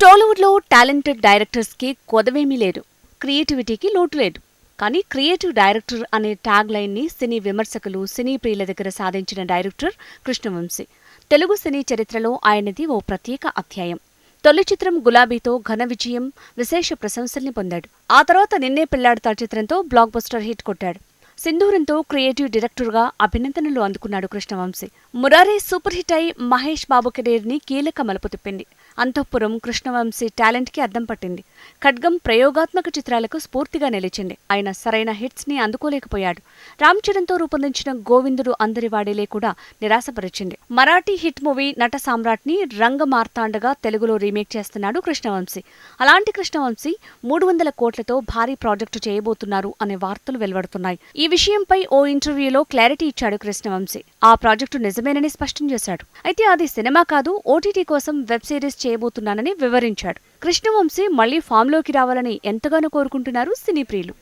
టాలీవుడ్లో టాలెంటెడ్ డైరెక్టర్స్కి కొదవేమీ లేదు. క్రియేటివిటీకి లోటు లేదు. కానీ క్రియేటివ్ డైరెక్టర్ అనే ట్యాగ్ లైన్ని సినీ విమర్శకులు సినీ ప్రియుల దగ్గర సాధించిన డైరెక్టర్ కృష్ణవంశీ. తెలుగు సినీ చరిత్రలో ఆయనది ఓ ప్రత్యేక అధ్యాయం. తొలి చిత్రం గులాబీతో ఘన విజయం విశేష ప్రశంసల్ని పొందాడు. ఆ తర్వాత నిన్నే పెళ్ళాడతా చిత్రంతో బ్లాక్ బస్టర్ హిట్ కొట్టాడు. సింధూరంతో క్రియేటివ్ డైరెక్టర్గా అభినందనలు అందుకున్నాడు కృష్ణవంశీ. మురారే సూపర్ హిట్ అయి మహేష్ బాబు కెరీర్ని కీలక మలుపు తిప్పింది. అంతఃపురం కృష్ణవంశీ టాలెంట్కి అద్దం పట్టింది. ఖడ్గం ప్రయోగాత్మక చిత్రాలకు స్ఫూర్తిగా నిలిచింది. ఆయన సరైన హిట్స్ని అందుకోలేకపోయాడు. రామ్ చరణ్తో రూపొందించిన గోవిందుడు అందరివాడేలే కూడా నిరాశపరిచింది. మరాఠీ హిట్ మూవీ నట సామ్రాట్ని రంగ మార్తాండగా తెలుగులో రీమేక్ చేస్తున్నాడు కృష్ణవంశీ. అలాంటి కృష్ణవంశీ మూడు వందల కోట్లతో భారీ ప్రాజెక్టు చేయబోతున్నారు అనే వార్తలు వెలువడుతున్నాయి. ఈ విషయంపై ఓ ఇంటర్వ్యూలో క్లారిటీ ఇచ్చాడు కృష్ణవంశీ. ఆ ప్రాజెక్టు నిజమేనని స్పష్టం చేశాడు. అయితే అది సినిమా కాదు ఓటీటీ కోసం వెబ్ సిరీస్ చేయబోతున్నానని వివరించాడు. కృష్ణవంశీ మళ్ళీ ఫామ్లోకి రావాలని ఎంతగానో కోరుకుంటున్నారు సినీ ప్రియులు.